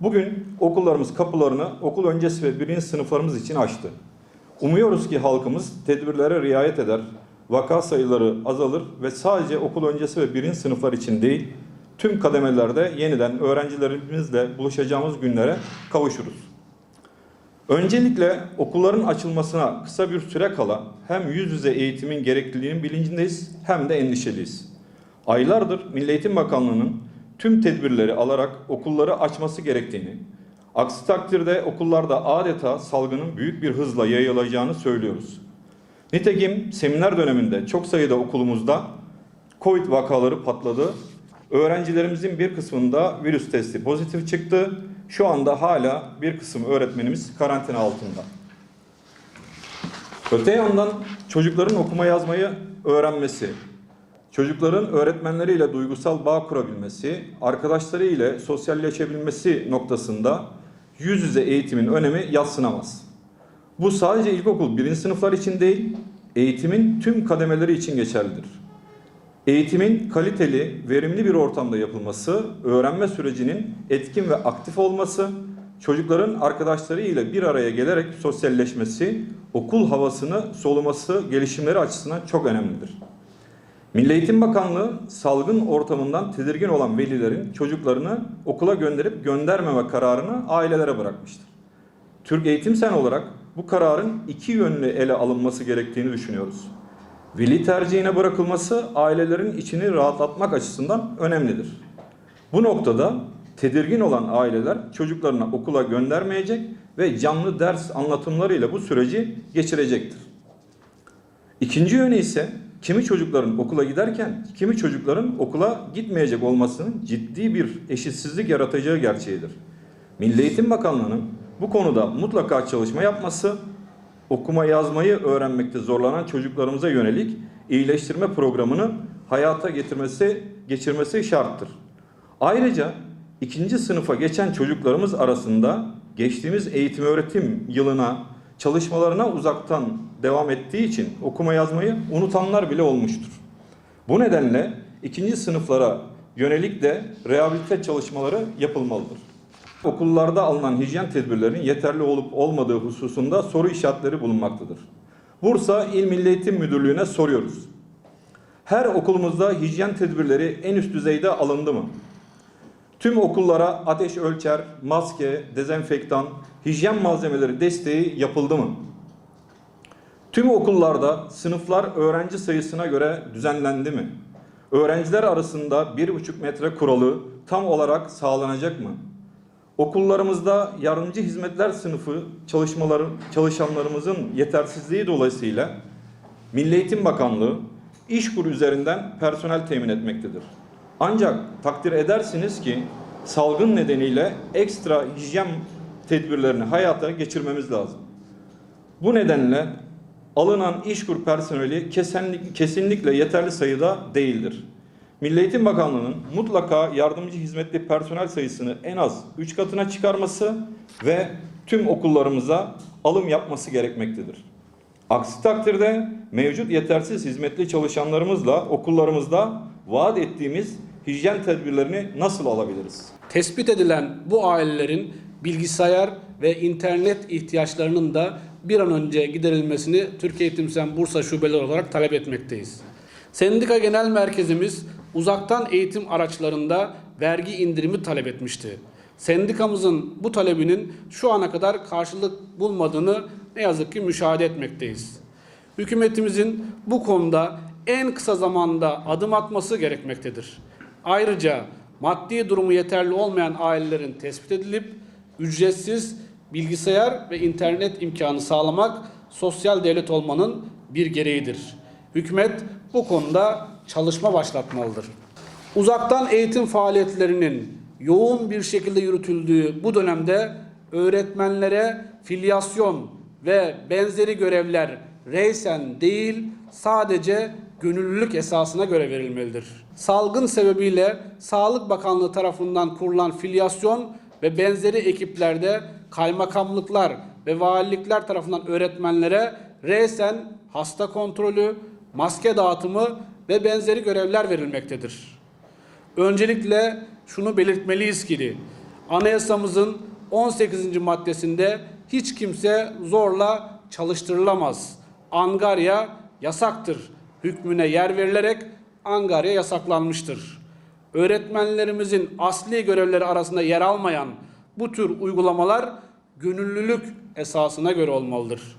Bugün okullarımız kapılarını okul öncesi ve birinci sınıflarımız için açtı. Umuyoruz ki halkımız tedbirlere riayet eder, vaka sayıları azalır ve sadece okul öncesi ve birinci sınıflar için değil, tüm kademelerde yeniden öğrencilerimizle buluşacağımız günlere kavuşuruz. Öncelikle okulların açılmasına kısa bir süre kala hem yüz yüze eğitimin gerekliliğinin bilincindeyiz hem de endişeliyiz. Aylardır Milli Eğitim Bakanlığı'nın tüm tedbirleri alarak okulları açması gerektiğini, aksi takdirde okullarda adeta salgının büyük bir hızla yayılacağını söylüyoruz. Nitekim seminer döneminde çok sayıda okulumuzda Covid vakaları patladı. Öğrencilerimizin bir kısmında virüs testi pozitif çıktı. Şu anda hala bir kısım öğretmenimiz karantina altında. Öte yandan çocukların okuma yazmayı öğrenmesi, çocukların öğretmenleriyle duygusal bağ kurabilmesi, arkadaşları ile sosyalleşebilmesi noktasında yüz yüze eğitimin önemi yatsınamaz. Bu sadece ilkokul birinci sınıflar için değil, eğitimin tüm kademeleri için geçerlidir. Eğitimin kaliteli, verimli bir ortamda yapılması, öğrenme sürecinin etkin ve aktif olması, çocukların arkadaşları ile bir araya gelerek sosyalleşmesi, okul havasını soluması gelişimleri açısından çok önemlidir. Milli Eğitim Bakanlığı salgın ortamından tedirgin olan velilerin çocuklarını okula gönderip göndermeme kararını ailelere bırakmıştır. Türk Eğitim Sen olarak bu kararın iki yönlü ele alınması gerektiğini düşünüyoruz. Veli tercihine bırakılması ailelerin içini rahatlatmak açısından önemlidir. Bu noktada tedirgin olan aileler çocuklarını okula göndermeyecek ve canlı ders anlatımlarıyla bu süreci geçirecektir. İkinci yönü ise kimi çocukların okula giderken kimi çocukların okula gitmeyecek olmasının ciddi bir eşitsizlik yaratacağı gerçeğidir. Milli Eğitim Bakanlığı'nın bu konuda mutlaka çalışma yapması, okuma yazmayı öğrenmekte zorlanan çocuklarımıza yönelik iyileştirme programını hayata getirmesi, geçirmesi şarttır. Ayrıca ikinci sınıfa geçen çocuklarımız arasında geçtiğimiz eğitim öğretim yılına çalışmalarına uzaktan devam ettiği için okuma yazmayı unutanlar bile olmuştur. Bu nedenle ikinci sınıflara yönelik de rehabilite çalışmaları yapılmalıdır. Okullarda alınan hijyen tedbirlerinin yeterli olup olmadığı hususunda soru işaretleri bulunmaktadır. Bursa İl Milli Eğitim Müdürlüğü'ne soruyoruz. Her okulumuzda hijyen tedbirleri en üst düzeyde alındı mı? Tüm okullara ateş ölçer, maske, dezenfektan, hijyen malzemeleri desteği yapıldı mı? Tüm okullarda sınıflar öğrenci sayısına göre düzenlendi mi? Öğrenciler arasında 1,5 metre kuralı tam olarak sağlanacak mı? Okullarımızda yardımcı hizmetler sınıfı çalışmaları çalışanlarımızın yetersizliği dolayısıyla Milli Eğitim Bakanlığı İşkur üzerinden personel temin etmektedir. Ancak takdir edersiniz ki salgın nedeniyle ekstra hijyen tedbirlerini hayata geçirmemiz lazım. Bu nedenle alınan işkur personeli kesinlik- kesinlikle yeterli sayıda değildir. Milli Eğitim Bakanlığı'nın mutlaka yardımcı hizmetli personel sayısını en az 3 katına çıkarması ve tüm okullarımıza alım yapması gerekmektedir. Aksi takdirde mevcut yetersiz hizmetli çalışanlarımızla okullarımızda vaat ettiğimiz hijyen tedbirlerini nasıl alabiliriz? Tespit edilen bu ailelerin bilgisayar ve internet ihtiyaçlarının da bir an önce giderilmesini Türkiye Eğitim Sen Bursa şubeleri olarak talep etmekteyiz. Sendika Genel Merkezimiz uzaktan eğitim araçlarında vergi indirimi talep etmişti. Sendikamızın bu talebinin şu ana kadar karşılık bulmadığını ne yazık ki müşahede etmekteyiz. Hükümetimizin bu konuda en kısa zamanda adım atması gerekmektedir. Ayrıca maddi durumu yeterli olmayan ailelerin tespit edilip ücretsiz bilgisayar ve internet imkanı sağlamak sosyal devlet olmanın bir gereğidir. Hükümet bu konuda çalışma başlatmalıdır. Uzaktan eğitim faaliyetlerinin yoğun bir şekilde yürütüldüğü bu dönemde öğretmenlere filyasyon ve benzeri görevler reysen değil sadece gönüllülük esasına göre verilmelidir. Salgın sebebiyle Sağlık Bakanlığı tarafından kurulan filyasyon ve benzeri ekiplerde kaymakamlıklar ve valilikler tarafından öğretmenlere resen hasta kontrolü, maske dağıtımı ve benzeri görevler verilmektedir. Öncelikle şunu belirtmeliyiz ki anayasamızın 18. maddesinde hiç kimse zorla çalıştırılamaz. Angarya yasaktır. Hükmüne yer verilerek angarya yasaklanmıştır. Öğretmenlerimizin asli görevleri arasında yer almayan bu tür uygulamalar gönüllülük esasına göre olmalıdır.